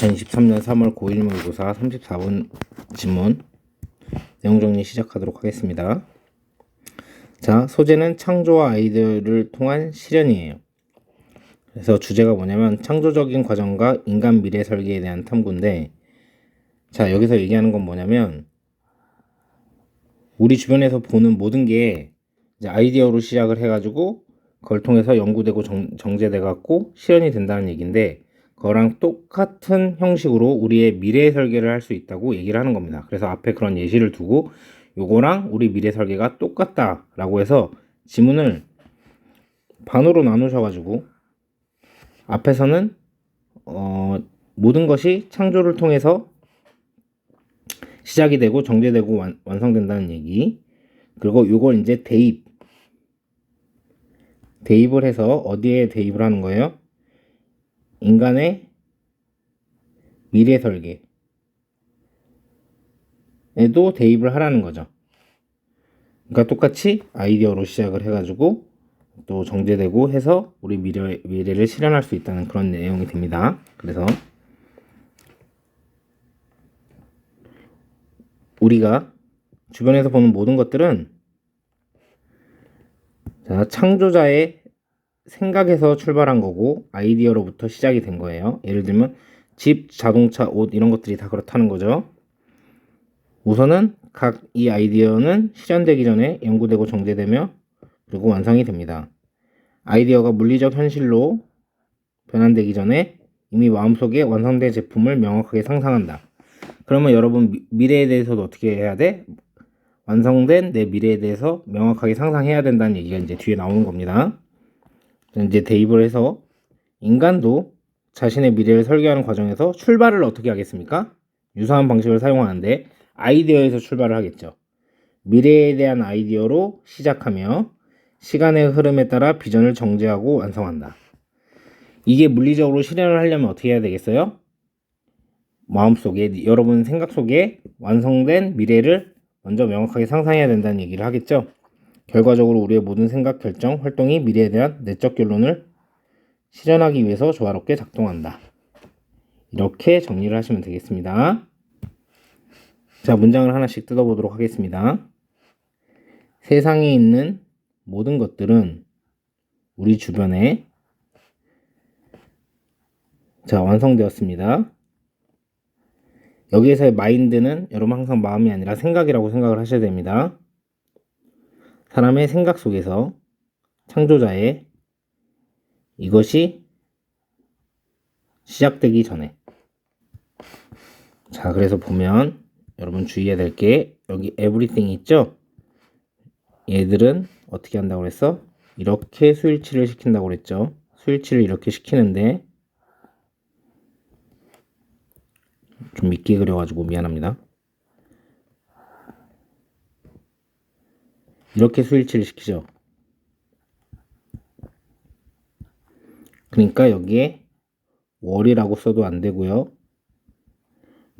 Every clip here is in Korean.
2023년 3월 고1 모의고사 34분 지문 내용 정리 시작하도록 하겠습니다. 자, 소재는 창조와 아이디어를 통한 실현이에요. 그래서 주제가 뭐냐면 창조적인 과정과 인간 미래 설계에 대한 탐구인데 자, 여기서 얘기하는 건 뭐냐면 우리 주변에서 보는 모든 게 이제 아이디어로 시작을 해가지고 그걸 통해서 연구되고 정, 정제돼 갖고 실현이 된다는 얘기인데 그 거랑 똑같은 형식으로 우리의 미래 설계를 할 수 있다고 얘기를 하는 겁니다. 그래서 앞에 그런 예시를 두고 요거랑 우리 미래 설계가 똑같다라고 해서 지문을 반으로 나누셔가지고 앞에서는 어, 모든 것이 창조를 통해서 시작이 되고 정제되고 완, 완성된다는 얘기 그리고 요걸 이제 대입 대입을 해서 어디에 대입을 하는 거예요? 인간의 미래 설계에도 대입을 하라는 거죠. 그러니까 똑같이 아이디어로 시작을 해가지고 또 정제되고 해서 우리 미래, 미래를 실현할 수 있다는 그런 내용이 됩니다. 그래서 우리가 주변에서 보는 모든 것들은 자, 창조자의 생각에서 출발한 거고 아이디어로부터 시작이 된 거예요. 예를 들면 집, 자동차, 옷 이런 것들이 다 그렇다는 거죠. 우선은 각 이 아이디어는 실현되기 전에 연구되고 정제되며 그리고 완성이 됩니다. 아이디어가 물리적 현실로 변환되기 전에 이미 마음속에 완성된 제품을 명확하게 상상한다. 그러면 여러분 미, 미래에 대해서도 어떻게 해야 돼? 완성된 내 미래에 대해서 명확하게 상상해야 된다는 얘기가 이제 뒤에 나오는 겁니다. 이제 대입을 해서 인간도 자신의 미래를 설계하는 과정에서 출발을 어떻게 하겠습니까? 유사한 방식을 사용하는데 아이디어에서 출발을 하겠죠. 미래에 대한 아이디어로 시작하며 시간의 흐름에 따라 비전을 정제하고 완성한다. 이게 물리적으로 실현을 하려면 어떻게 해야 되겠어요? 마음속에 여러분 생각 속에 완성된 미래를 먼저 명확하게 상상해야 된다는 얘기를 하겠죠. 결과적으로 우리의 모든 생각, 결정, 활동이 미래에 대한 내적 결론을 실현하기 위해서 조화롭게 작동한다. 이렇게 정리를 하시면 되겠습니다. 자, 문장을 하나씩 뜯어보도록 하겠습니다. 세상에 있는 모든 것들은 우리 주변에 자, 완성되었습니다. 여기에서의 마인드는 여러분 항상 마음이 아니라 생각이라고 생각을 하셔야 됩니다. 사람의 생각 속에서 창조자의 이것이 시작되기 전에. 자 그래서 보면 여러분 주의해야 될 게 여기 everything 있죠? 얘들은 어떻게 한다고 그랬어? 이렇게 스위치를 시킨다고 그랬죠? 스위치를 이렇게 시키는데 좀 믿게 그려가지고 미안합니다 이렇게 스위치를 시키죠 그러니까 여기에 월이라고 써도 안 되고요.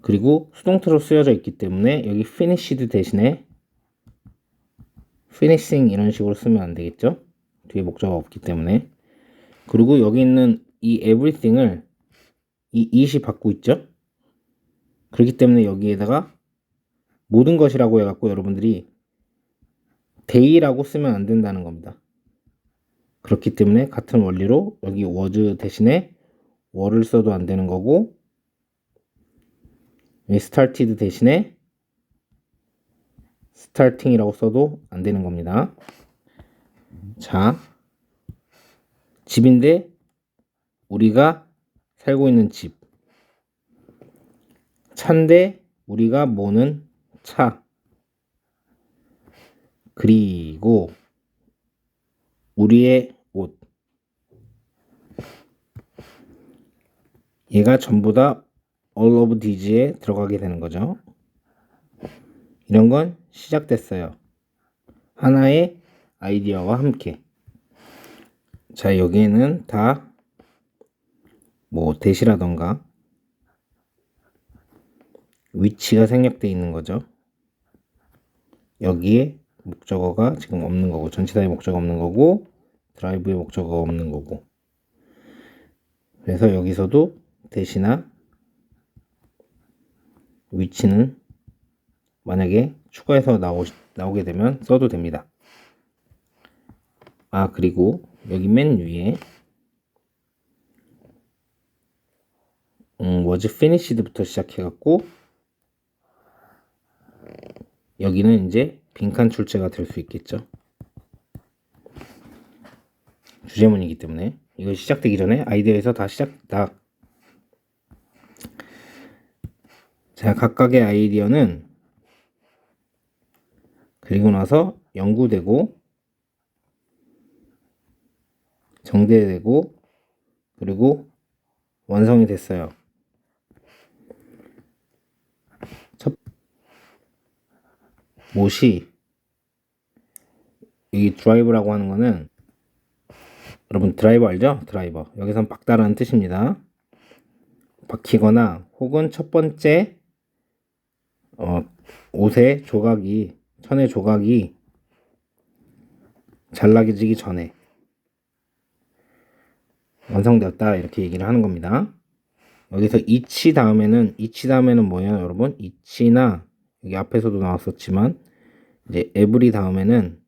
그리고 수동태로 쓰여져 있기 때문에 여기 finished 대신에 finishing 이런 식으로 쓰면 안 되겠죠? 뒤에 목적어가 없기 때문에. 그리고 여기 있는 이 everything을 이 it이 받고 있죠? 그렇기 때문에 여기에다가 모든 것이라고 해갖고 여러분들이 day라고 쓰면 안 된다는 겁니다. 그렇기 때문에 같은 원리로 여기 was 대신에 were를 써도 안 되는 거고 started 대신에 starting이라고 써도 안 되는 겁니다. 자, 집인데 우리가 살고 있는 집. 차인데 우리가 모는 차. 그리고 우리의 옷. 얘가 전부 다 all of these에 들어가게 되는 거죠. 이런 건 시작됐어요. 하나의 아이디어와 함께. 자, 여기에는 다 뭐 대시라던가 위치가 생략되어 있는 거죠. 여기에 목적어가 지금 없는 거고 전치사의 목적어 없는 거고 드라이브의 목적어가 없는 거고 그래서 여기서도 대시나 위치는 만약에 추가해서 나오, 나오게 되면 써도 됩니다. 아, 그리고 여기 맨 위에 음, was finished부터 시작해갖고 여기는 이제 빈칸 출제가 될 수 있겠죠. 주제문이기 때문에 이거 시작되기 전에 아이디어에서 다 시작 다. 자 각각의 아이디어는 그리고 나서 연구되고 정대되고 그리고 완성이 됐어요. 못이 이 드라이브라고 하는 거는 여러분 드라이버 알죠? 드라이버 여기선 박다라는 뜻입니다. 박히거나 혹은 첫 번째 어, 옷의 조각이 천의 조각이 잘라지기 전에 완성되었다 이렇게 얘기를 하는 겁니다. 여기서 이치 다음에는 이치 다음에는 뭐예요, 여러분? 이치나 여기 앞에서도 나왔었지만 이제 에브리 다음에는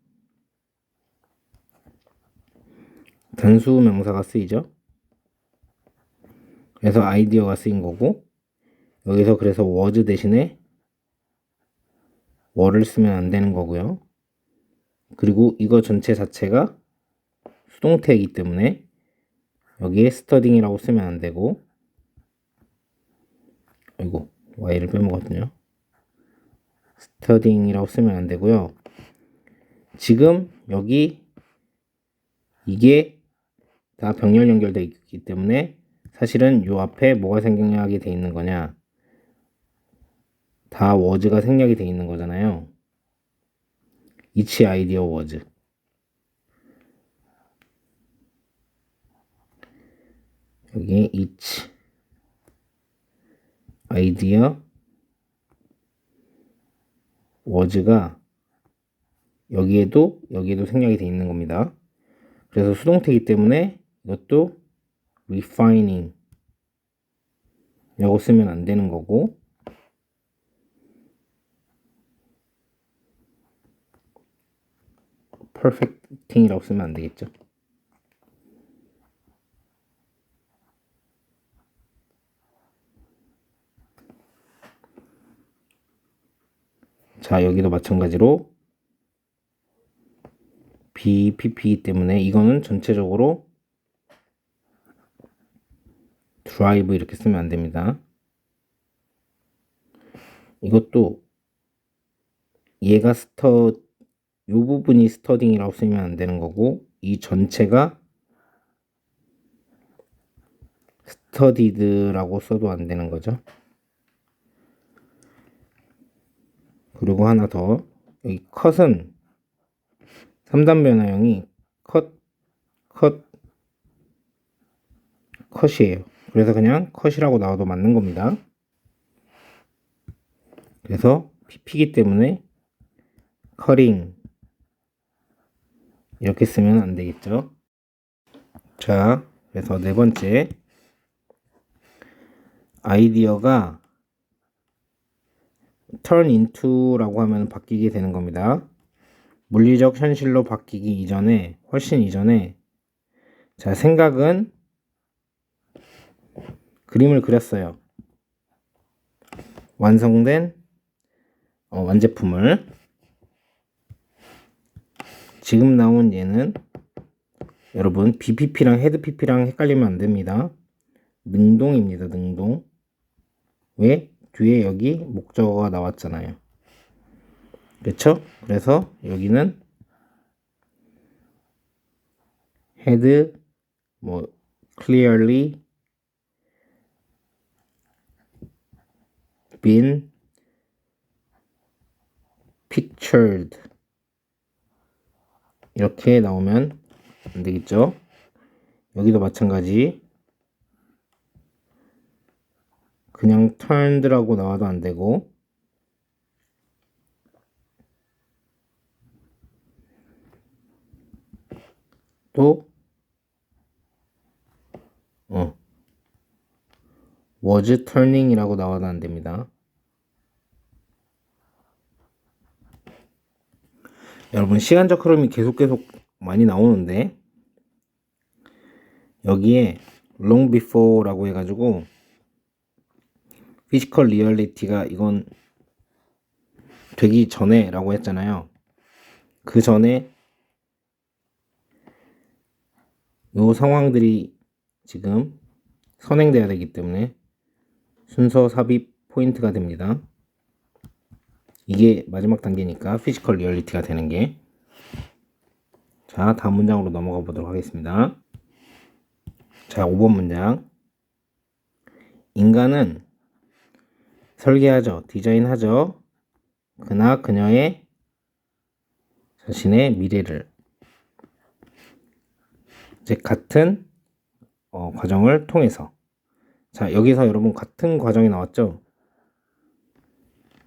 단수 명사가 쓰이죠. 그래서 아이디어가 쓰인 거고 여기서 그래서 was 대신에 were를 쓰면 안 되는 거고요. 그리고 이거 전체 자체가 수동태이기 때문에 여기에 studying이라고 쓰면 안 되고 아이고 y를 빼먹었군요. Studying이라고 쓰면 안 되고요. 지금 여기 이게 다 병렬 연결되어 있기 때문에 사실은 요 앞에 뭐가 생략이 돼 있는 거냐? 다 워즈가 생략이 돼 있는 거잖아요. Each idea was 여기 each was가 여기에도 여기에도 생략이 돼 있는 겁니다 그래서 수동태이기 때문에 이것도 refining 라고 쓰면 안 되는 거고 perfecting이라고 쓰면 안 되겠죠. 자, 여기도 마찬가지로 BPP 때문에 이거는 전체적으로 드라이브 이렇게 쓰면 안 됩니다. 이것도 얘가 스터 이 부분이 스터딩이라고 쓰면 안 되는 거고 이 전체가 스터디드라고 써도 안 되는 거죠. 그리고 하나 더 여기 컷은 3단 변화형이 컷, 컷, 컷이에요. 그래서 그냥 컷이라고 나와도 맞는 겁니다. 그래서 pp이기 때문에 커링 이렇게 쓰면 안 되겠죠. 자, 그래서 네 번째 아이디어가 turn into라고 하면 바뀌게 되는 겁니다. 물리적 현실로 바뀌기 이전에 훨씬 이전에 자 생각은 그림을 그렸어요. 완성된 어, 완제품을 지금 나온 얘는 여러분 BPP랑 헤드PP랑 헷갈리면 안 됩니다. 능동입니다. 능동. 왜? 뒤에 여기 목적어가 나왔잖아요. 그렇죠? 그래서 여기는 had 뭐 clearly been pictured 이렇게 나오면 안 되겠죠? 여기도 마찬가지 그냥 turned라고 나와도 안 되고 또 어. was turning이라고 나와도 안 됩니다. 여러분 시간적 흐름이 계속 계속 많이 나오는데 여기에 long before라고 해가지고 피지컬 리얼리티가 이건 되기 전에 라고 했잖아요. 그 전에 요 상황들이 지금 선행돼야 되기 때문에 순서 삽입 포인트가 됩니다. 이게 마지막 단계니까 피지컬 리얼리티가 되는 게. 자, 다음 문장으로 넘어가 보도록 하겠습니다. 자, 5번 문장. 인간은 설계하죠. 디자인하죠. 그나 그녀의 자신의 미래를. 이제 같은 어, 과정을 통해서. 자 여기서 여러분 같은 과정이 나왔죠?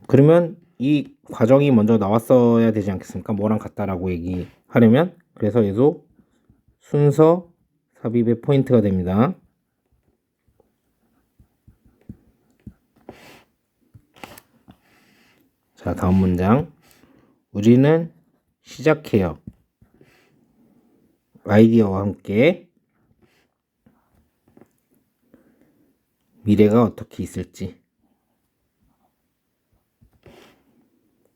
그러면 이 과정이 먼저 나왔어야 되지 않겠습니까? 뭐랑 같다라고 얘기하려면? 그래서 얘도 순서 삽입의 포인트가 됩니다 자 다음 문장. 우리는 시작해요. 아이디어와 함께. 미래가 어떻게 있을지.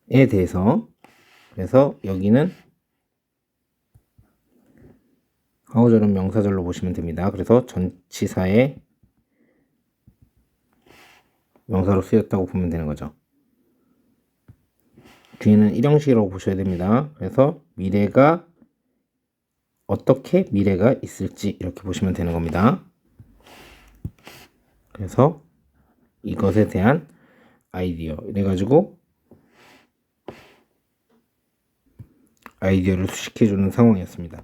에 대해서. 그래서 여기는 하우저는 명사절로 보시면 됩니다. 그래서 전치사의 명사로 쓰였다고 보면 되는 거죠. 뒤에는 일형식이라고 보셔야 됩니다. 그래서 미래가 어떻게 미래가 있을지 이렇게 보시면 되는 겁니다. 그래서 이것에 대한 아이디어 이래가지고 아이디어를 수식해주는 상황이었습니다.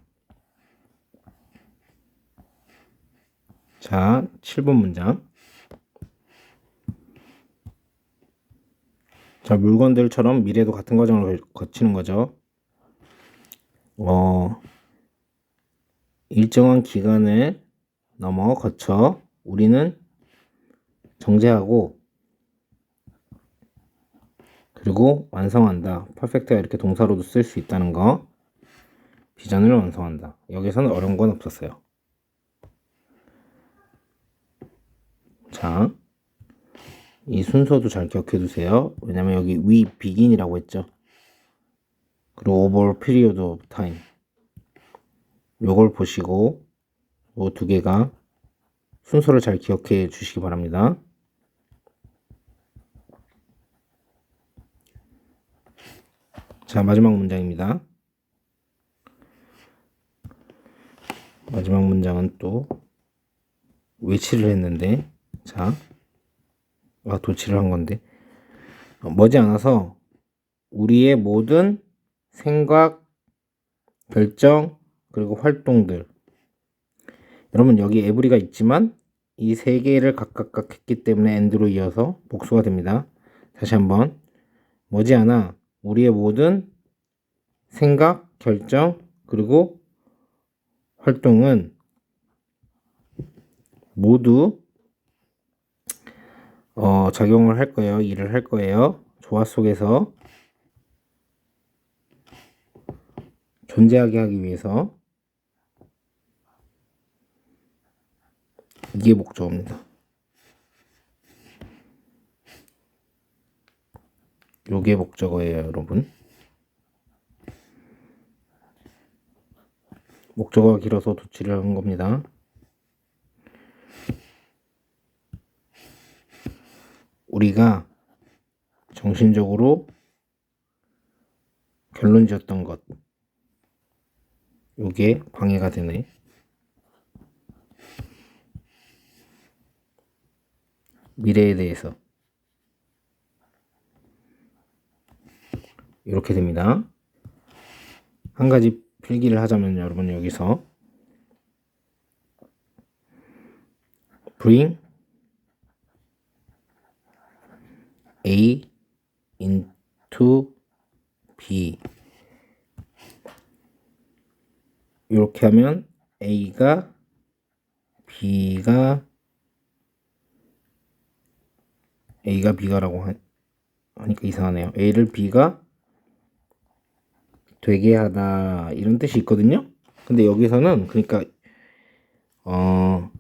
자, 7번 문장. 자, 물건들처럼 미래도 같은 과정을 거치는 거죠. 어, 일정한 기간을 넘어 거쳐 우리는 정제하고 그리고 완성한다. 퍼펙트가 이렇게 동사로도 쓸 수 있다는 거. 비전을 완성한다. 여기서는 어려운 건 없었어요. 자, 이 순서도 잘 기억해 두세요. 왜냐면 여기 we begin이라고 했죠. 그리고 over period of time. 요걸 보시고 요 두 개가 순서를 잘 기억해 주시기 바랍니다. 자, 마지막 문장입니다. 마지막 문장은 또 외치를 했는데 자, 아 도치를 한 건데. 어, 머지않아서 우리의 모든 생각, 결정, 그리고 활동들. 여러분 여기 에브리가 있지만 이 세 개를 각각 했기 때문에 엔드로 이어서 복수가 됩니다. 다시 한번. 머지않아 우리의 모든 생각, 결정, 그리고 활동은 모두 어, 작용을 할 거예요. 일을 할 거예요. 조화 속에서 존재하게 하기 위해서 이게 목적어입니다. 요게 목적어예요, 여러분. 목적어가 길어서 도치를 한 겁니다. 우리가 정신적으로 결론 지었던 것 요게 방해가 되네. 미래에 대해서 이렇게 됩니다. 한 가지 필기를 하자면 여러분 여기서 bring A into B 이렇게 하면 A가 B가 A가 B가라고 하니까 이상하네요. A를 B가 되게 하다 이런 뜻이 있거든요. 근데 여기서는 그러니까 어,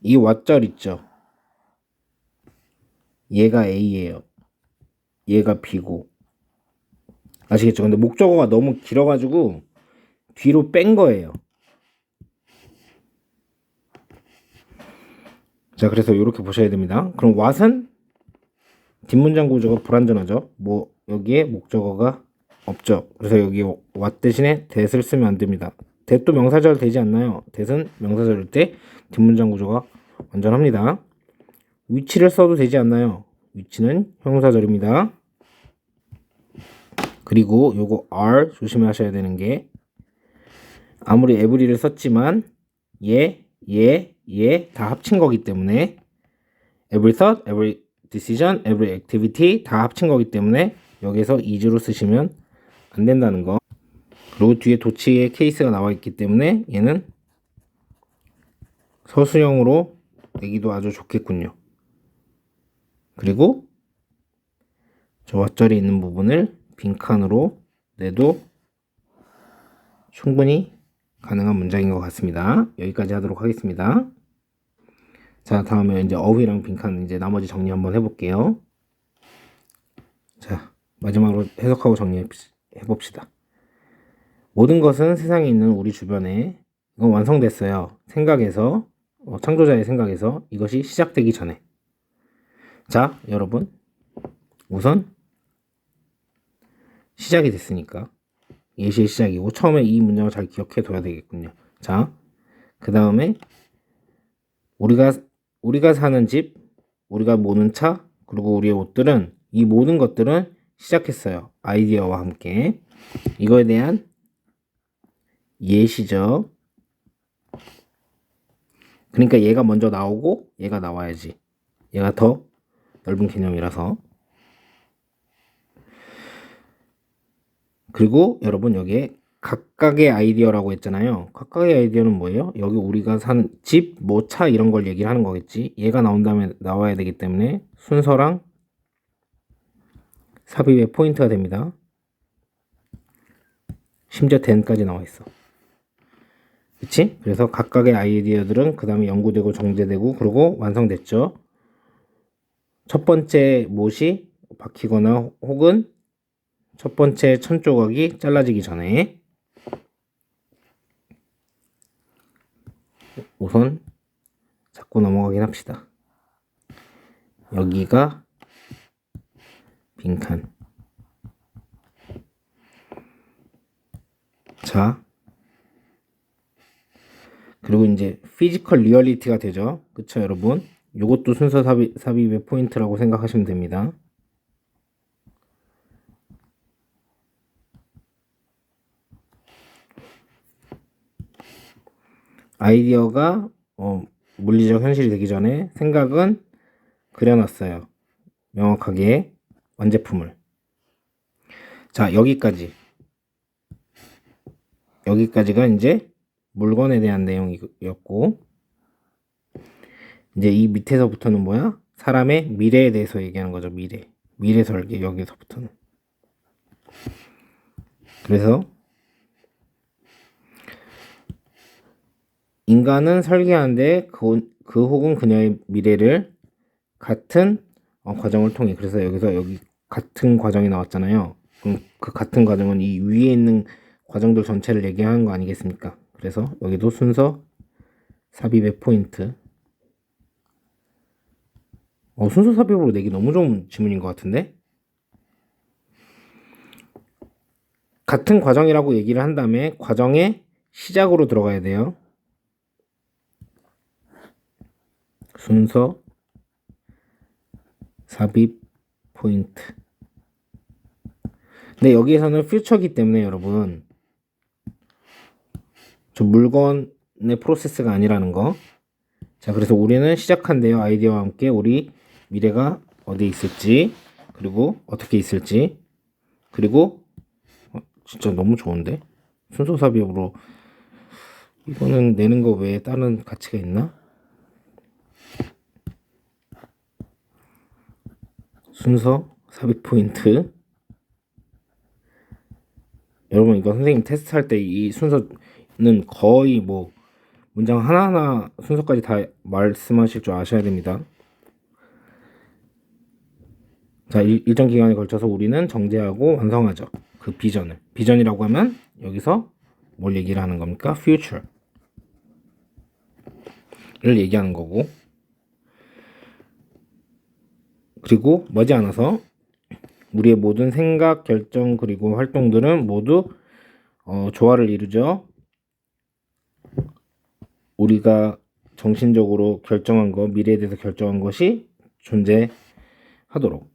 이 왓절 있죠. 얘가 A예요. 얘가 B고. 아시겠죠? 근데 목적어가 너무 길어가지고 뒤로 뺀 거예요. 자, 그래서 이렇게 보셔야 됩니다. 그럼 what은 뒷문장 구조가 불완전하죠. 뭐 여기에 목적어가 없죠. 그래서 여기 what 대신에 that을 쓰면 안 됩니다. that도 명사절 되지 않나요? that은 명사절일 때 뒷문장 구조가 완전합니다. 위치를 써도 되지 않나요? 위치는 형사절입니다. 그리고 요거 are 조심하셔야 되는 게 아무리 every를 썼지만 얘, 얘, 얘다 합친 거기 때문에 every thought, every decision, every activity 다 합친 거기 때문에 여기서 is로 쓰시면 안 된다는 거. 그리고 뒤에 도치의 케이스가 나와 있기 때문에 얘는 서술형으로 내기도 아주 좋겠군요. 그리고 저 왓절이 있는 부분을 빈칸으로 내도 충분히 가능한 문장인 것 같습니다. 여기까지 하도록 하겠습니다. 자, 다음에 이제 어휘랑 빈칸 이제 나머지 정리 한번 해볼게요. 자, 마지막으로 해석하고 정리해 봅시다. 모든 것은 세상에 있는 우리 주변에 이건 완성됐어요. 생각에서 어, 창조자의 생각에서 이것이 시작되기 전에 자, 여러분 우선 시작이 됐으니까 예시의 시작이고 처음에 이 문장을 잘 기억해 둬야 되겠군요. 자, 그 다음에 우리가 우리가 사는 집, 우리가 모는 차, 그리고 우리의 옷들은 이 모든 것들은 시작했어요. 아이디어와 함께 이거에 대한 예시죠. 그러니까 얘가 먼저 나오고 얘가 나와야지. 얘가 더 넓은 개념이라서. 그리고 여러분 여기에 각각의 아이디어라고 했잖아요. 각각의 아이디어는 뭐예요? 여기 우리가 사는 집, 뭐 차 이런 걸 얘기를 하는 거겠지. 얘가 나온 다음에 나와야 되기 때문에 순서랑 삽입의 포인트가 됩니다. 심지어 then까지 나와 있어. 그치? 그래서 각각의 아이디어들은 그 다음에 연구되고 정제되고 그리고 완성됐죠. 첫 번째 못이 박히거나 혹은 첫 번째 천 조각이 잘라지기 전에 우선 잡고 넘어가긴 합시다. 여기가 빈칸. 자. 그리고 이제 피지컬 리얼리티가 되죠. 그쵸, 여러분? 요것도 순서 삽입, 삽입의 포인트라고 생각하시면 됩니다. 아이디어가 어, 물리적 현실이 되기 전에 생각은 그려놨어요. 명확하게 완제품을. 자, 여기까지. 여기까지가 이제 물건에 대한 내용이었고, 이제 이 밑에서부터는 뭐야? 사람의 미래에 대해서 얘기하는 거죠, 미래. 미래 설계, 여기서부터는. 그래서, 인간은 설계하는데 그, 그 혹은 그녀의 미래를 같은 어, 과정을 통해 그래서 여기서 여기 같은 과정이 나왔잖아요. 그럼 그 같은 과정은 이 위에 있는 과정들 전체를 얘기하는 거 아니겠습니까? 그래서 여기도 순서 삽입의 포인트. 어, 순서 삽입으로 내기 너무 좋은 질문인 것 같은데? 같은 과정이라고 얘기를 한 다음에 과정의 시작으로 들어가야 돼요. 순서 삽입 포인트. 근데 여기에서는 퓨처기 때문에 여러분 저 물건의 프로세스가 아니라는 거. 자, 그래서 우리는 시작한대요. 아이디어와 함께 우리 미래가 어디 있을지 그리고 어떻게 있을지 그리고 어, 진짜 너무 좋은데 순서 삽입으로 이거는 내는 거 외에 다른 가치가 있나? 순서 삽입 포인트 여러분 이거 선생님 테스트 할 때 이 순서는 거의 뭐 문장 하나하나 순서까지 다 말씀하실 줄 아셔야 됩니다. 자, 일, 일정 기간에 걸쳐서 우리는 정제하고 완성하죠. 그 비전을. 비전이라고 하면 여기서 뭘 얘기를 하는 겁니까? future를 얘기하는 거고. 그리고 머지않아서 우리의 모든 생각, 결정 그리고 활동들은 모두 어, 조화를 이루죠. 우리가 정신적으로 결정한 거, 미래에 대해서 결정한 것이 존재하도록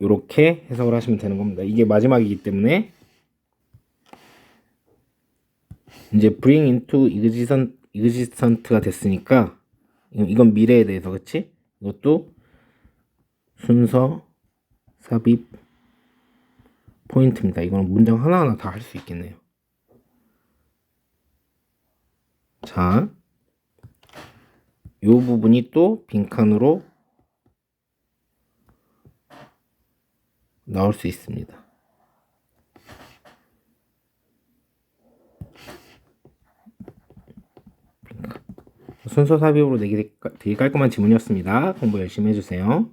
이렇게 해석을 하시면 되는 겁니다. 이게 마지막이기 때문에 이제 bring into existent, existent가 됐으니까 이건 미래에 대해서 그치? 이것도 순서 삽입 포인트입니다. 이거는 문장 하나하나 다 할 수 있겠네요. 자, 이 부분이 또 빈칸으로 나올 수 있습니다. 순서 삽입으로 되게 깔끔한 지문이었습니다. 공부 열심히 해주세요.